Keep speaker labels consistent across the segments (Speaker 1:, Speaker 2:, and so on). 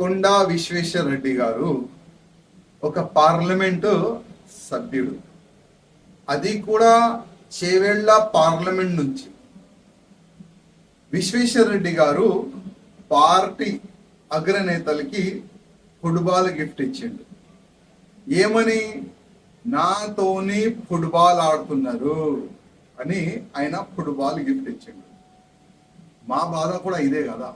Speaker 1: కొండా విశ్వేశ్వర రెడ్డి గారు ఒక పార్లమెంటు సభ్యుడు. అది కూడా చేవెళ్ళ పార్లమెంట్ నుంచి. విశ్వేశ్వర రెడ్డి గారు పార్టీ అగ్రనేతలకి ఫుట్బాల్ గిఫ్ట్ ఇచ్చిండు. ఏమని? నాతోని ఫుట్బాల్ ఆడుతున్నారు అని ఆయన ఫుట్బాల్ గిఫ్ట్ ఇచ్చిండు. మా బాధ కూడా ఇదే కదా.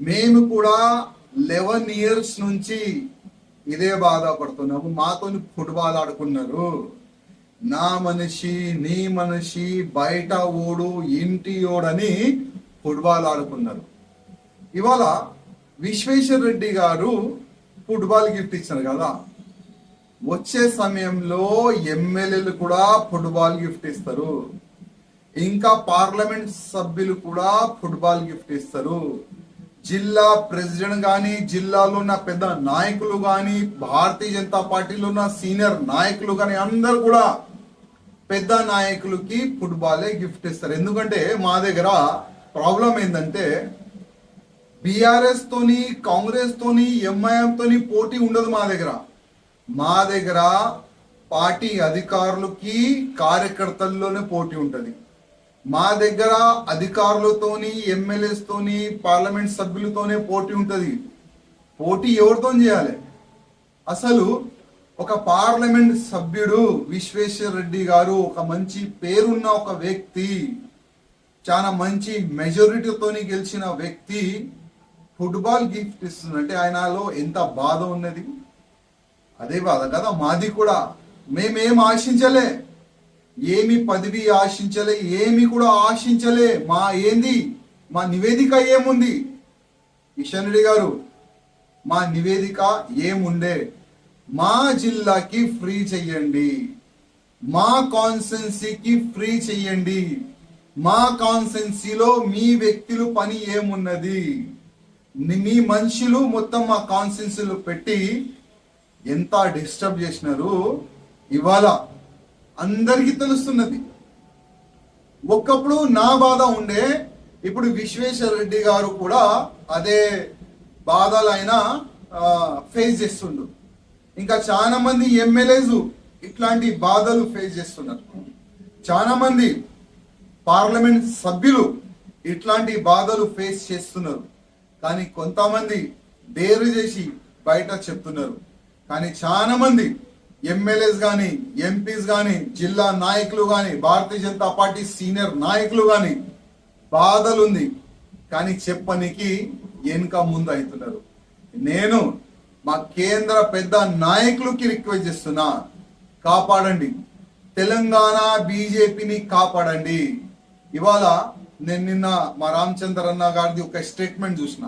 Speaker 1: మేము కూడా లెవెన్ ఇయర్స్ నుంచి ఇదే బాధపడుతున్నాము. మాతోని ఫుట్బాల్ ఆడుకున్నారు. నా మనిషి నీ మనిషి బయట ఓడు ఇంటి ఓడని ఫుట్బాల్ ఆడుకున్నారు. ఇవాళ విశ్వేశ్వర రెడ్డి గారు ఫుట్బాల్ గిఫ్ట్ ఇచ్చారు కదా. వచ్చే సమయంలో ఎమ్మెల్యేలు కూడా ఫుట్బాల్ గిఫ్ట్ ఇస్తారు. ఇంకా పార్లమెంట్ సభ్యులు కూడా ఫుట్బాల్ గిఫ్ట్ ఇస్తారు. జిల్లా ప్రెసిడెంట్ కానీ జిల్లాలో ఉన్న పెద్ద నాయకులు కానీ భారతీయ జనతా పార్టీలో ఉన్న సీనియర్ నాయకులు కానీ అందరు కూడా పెద్ద నాయకులకి ఫుట్బాలే గిఫ్ట్ ఇస్తారు. ఎందుకంటే మా దగ్గర ప్రాబ్లం ఏంటంటే బీఆర్ఎస్ తోని కాంగ్రెస్ తోని ఎంఐఎం తోని పోటీ ఉండదు మా దగ్గర. మా దగ్గర పార్టీ అధికారులకి కార్యకర్తల్లోనే పోటీ ఉంటుంది. మా దగ్గర అధికారులతోని ఎమ్మెల్యేస్తోని పార్లమెంట్ సభ్యులతోనే పోటీ ఉంటుంది. పోటీ ఎవరితో చేయాలి? అసలు ఒక పార్లమెంట్ సభ్యుడు విశ్వేశ్వర రెడ్డి గారు ఒక మంచి పేరున్న ఒక వ్యక్తి చాలా మంచి మెజారిటీతోని గెలిచిన వ్యక్తి ఫుట్బాల్ గిఫ్ట్ ఇస్తుందంటే ఆయనలో ఎంత బాధ ఉన్నది? అదే బాధ కదా మాది కూడా. మేమేం ఆశించలే. ఏమి పదవి ఆశించలే ఏమి కూడా ఆశించలే. మా ఏంది? మా నివేదిక ఏముంది? కిషన్ రెడ్డి గారు మా నివేదిక ఏముండే? మా జిల్లాకి ఫ్రీ చెయ్యండి. మా కాన్సెన్సీకి ఫ్రీ చెయ్యండి. మా కాన్సెన్సీలో మీ వ్యక్తులు పని ఏమున్నది? మీ మనుషులు మొత్తం మా కాన్సెన్సీలో పెట్టి ఎంత డిస్టర్బ్ చేసినారు? ఇవాళ అందరికీ తెలుస్తున్నది. ఒకప్పుడు నా బాధ ఉండే ఇప్పుడు విశ్వేశ్వర రెడ్డి గారు కూడా అదే బాధలు ఆయన ఫేస్ చేస్తుండు. ఇంకా చాలా మంది ఎమ్మెల్యేస్ ఇట్లాంటి బాధలు ఫేస్ చేస్తున్నారు. చాలా మంది పార్లమెంట్ సభ్యులు ఇట్లాంటి బాధలు ఫేస్ చేస్తున్నారు. కానీ కొంతమంది డేరు చేసి బయట చెప్తున్నారు. కానీ చాలా మంది ఎమ్మెల్యేస్ కానీ ఎంపీస్ కానీ జిల్లా నాయకులు కానీ భారతీయ జనతా పార్టీ సీనియర్ నాయకులు కానీ బాధలుంది. కానీ చెప్పనికి వెనుక ముందు అవుతున్నారు. నేను మా కేంద్ర పెద్ద నాయకులకి రిక్వెస్ట్ చేస్తున్నా కాపాడండి. తెలంగాణ బీజేపీని కాపాడండి. ఇవాళ నేను నిన్న మా రామచంద్ర అన్న గారిది ఒక స్టేట్మెంట్ చూసిన.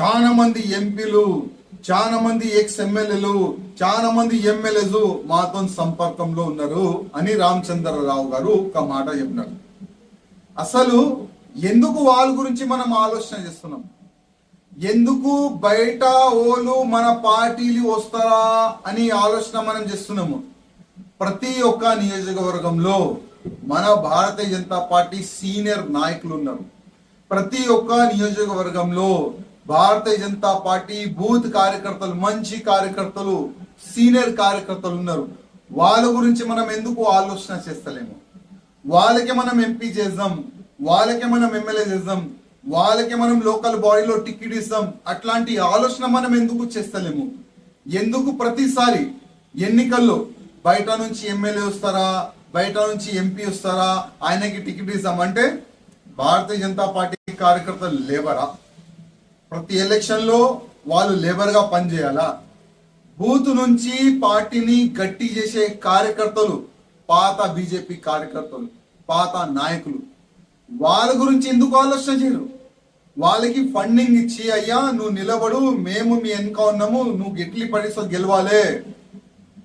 Speaker 1: చాలా మంది ఎంపీలు చాలా మంది ఎక్స్ ఎమ్మెల్యేలు చాలా మంది ఎమ్మెల్యేలు మాతో సంపర్కంలో ఉన్నారు అని రామచంద్రరావు గారు ఒక మాట చెప్పినారు. అసలు ఎందుకు వాళ్ళ గురించి మనం ఆలోచన చేస్తున్నాం? ఎందుకు బయట ఓలు మన పార్టీలు వస్తారా అని ఆలోచన మనం చేస్తున్నాము? ప్రతి ఒక్క నియోజకవర్గంలో మన భారతీయ జనతా పార్టీ సీనియర్ నాయకులు ఉన్నారు. ప్రతి ఒక్క నియోజకవర్గంలో భారతీయ జనతా పార్టీ బూత్ కార్యకర్తలు మంచి కార్యకర్తలు సీనియర్ కార్యకర్తలు ఉన్నారు. వాళ్ళ గురించి మనం ఎందుకు ఆలోచన చేస్తలేము? వాళ్ళకి మనం ఎంపీ చేద్దాం వాళ్ళకి మనం ఎమ్మెల్యే చేద్దాం వాళ్ళకి మనం లోకల్ బాడీలో టికెట్ ఇస్తాం అట్లాంటి ఆలోచన మనం ఎందుకు చేస్తలేము? ఎందుకు ప్రతిసారి ఎన్నికల్లో బయట నుంచి ఎమ్మెల్యే వస్తారా బయట నుంచి ఎంపీ వస్తారా ఆయనకి టికెట్ ఇస్తాం? అంటే భారతీయ జనతా పార్టీ కార్యకర్తలు లేవరా? ప్రతి ఎలక్షన్లో వాళ్ళు లేబర్గా పనిచేయాలా? బూత్ నుంచి పార్టీని గట్టి చేసే కార్యకర్తలు పాత బీజేపీ కార్యకర్తలు పాత నాయకులు. వాళ్ళ గురించి ఎందుకు ఆలోచన చేయరు? వాళ్ళకి ఫండింగ్ ఇచ్చి అయ్యా నువ్వు నిలబడు మేము మీ వెనుక ఉన్నాము నువ్వు గెట్లి పడిస్తో గెలవాలే.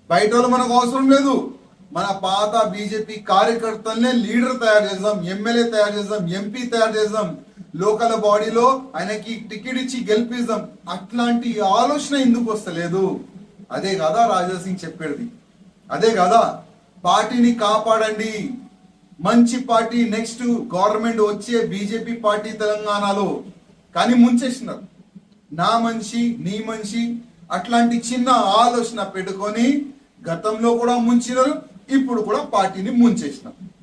Speaker 1: బయట వాళ్ళు మనకు అవసరం లేదు. మన పాత బీజేపీ కార్యకర్తలనే లీడర్ తయారు చేద్దాం ఎమ్మెల్యే తయారు చేద్దాం ఎంపీ తయారు చేద్దాం. లోకల్ బాడీలో ఆయనకి టికెట్ ఇచ్చి గెలిపిద్దాం. అట్లాంటి ఆలోచన ఎందుకు వస్తలేదు? అదే కదా రాజా సింగ్ చెప్పేది. అదే కదా పార్టీని కాపాడండి. మంచి పార్టీ నెక్స్ట్ గవర్నమెంట్ వచ్చే బీజేపీ పార్టీ తెలంగాణలో. కానీ ముంచేసినారు. నా మనిషి నీ మనిషి అట్లాంటి చిన్న ఆలోచన పెట్టుకొని గతంలో కూడా ముంచినారు ఇప్పుడు కూడా పార్టీని ముంచేసినారు.